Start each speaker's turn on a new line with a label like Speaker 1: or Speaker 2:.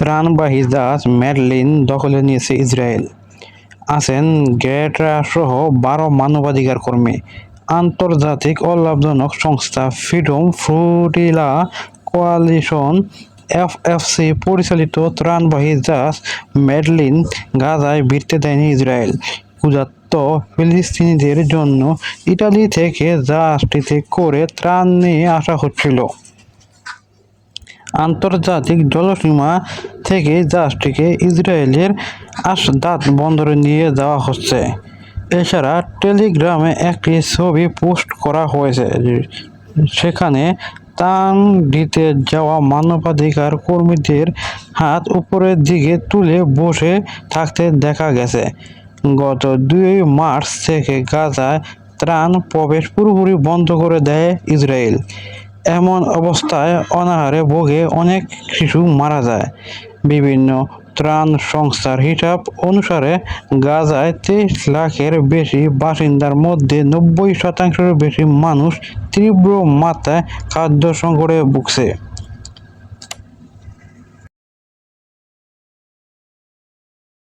Speaker 1: ত্রাণবাহী জাহাজ ম্যাডলিন দখলে নিয়েছে ইসরায়েল। আছেন গ্রেটা সহ বারো মানবাধিকার কর্মী। আন্তর্জাতিক অলাভজনক সংস্থা ফ্রিডম ফ্রুটিলা কোয়ালিশন এফএফসি পরিচালিত ত্রাণবাহী জাহাজ ম্যাডলিন গাজায় ভিড়তে দেয়নি ইসরায়েল। ক্ষুধার্ত ফিলিস্তিনিদের জন্য ইটালি থেকে জাহাজটিতে করে ত্রাণ নিয়ে আসা হচ্ছিল। আন্তর্জাতিক জলসীমা থেকে জাহাজটিকে ইসরায়েলের আশদাদ বন্দরে নিয়ে যাওয়া হচ্ছে। এছাড়া টেলিগ্রামে একটি ছবি পোস্ট করা হয়েছে। সেখানে ত্রাণ দিতে যাওয়া মানবাধিকার কর্মীদের হাত উপরের দিকে তুলে বসে থাকতে দেখা গেছে। গত দুই মার্চ থেকে গাজায় ত্রাণ প্রবেশ পুরোপুরি বন্ধ করে দেয় ইসরায়েল। এমন অবস্থায় অনাহারে ভোগে অনেক শিশু মারা যায়। বিভিন্ন ত্রাণ সংস্থার হিসাব অনুসারে গাজায় তেইশ লাখের বেশি বাসিন্দার মধ্যে নব্বই শতাংশের বেশি মানুষ তীব্র মাত্রায় খাদ্য সংকটে ভুগছে।